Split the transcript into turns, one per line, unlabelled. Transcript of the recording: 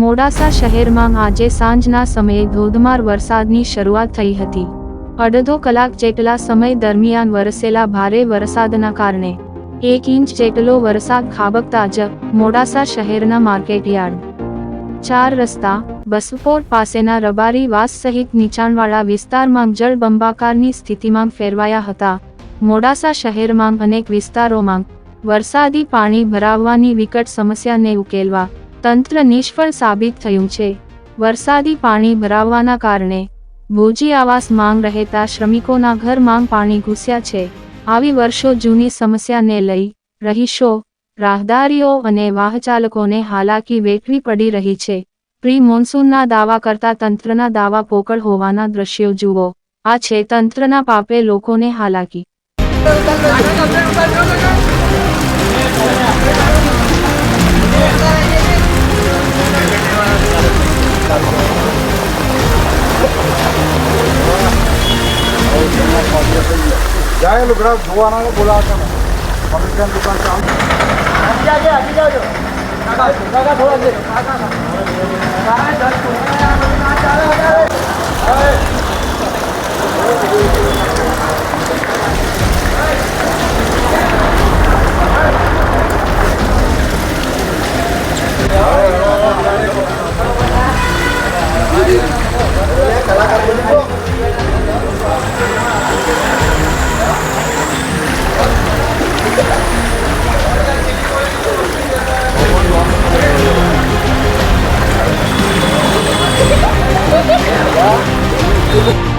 મોડાસા શહેરમાં આજે સાંજના સમયે ધોધમાર વરસાદની શરૂઆત થઈ હતી. અડધો કલાક જેટલા સમય દરમિયાન વરસેલા ભારે વરસાદના કારણે, એક ઇંચ જેટલો વરસાદ ખાબકતા જ મોડાસા શહેરના માર્કેટયાર્ડ, ચાર રસ્તા બસફોર પાસેના રબારી વાસ સહિત નીચાણવાળા વિસ્તારમાં જળબંબાકારની સ્થિતિમાં ફેરવાયા હતા. મોડાસા શહેરમાં અનેક વિસ્તારોમાં વરસાદી પાણી ભરાવવાની વિકટ સમસ્યાને ઉકેલવા તંત્ર નિષ્ફળ સાબિત થયું છે. વરસાદી પાણી ભરાવવાના કારણે ભોજી આવાસ માંગ રહેતા શ્રમિકોના ઘરમાં પાણી ઘૂસ્યા છે. આવી વર્ષો જૂની સમસ્યાને લઈ રહીશો, રાહદારીઓ અને વાહચાલકોને હાલાકી વેઠવી પડી રહી છે. પ્રી મોન્સૂનના દાવા કરતા તંત્રના દાવા પોકળ હોવાના દ્રશ્યો જુઓ. આ છે તંત્રના પાપે લોકોને હાલાકી.
જાય લુગડા ધોવાના બોલાવતા છે. પબ્લિકની દુકાન ચાલુ. Oh!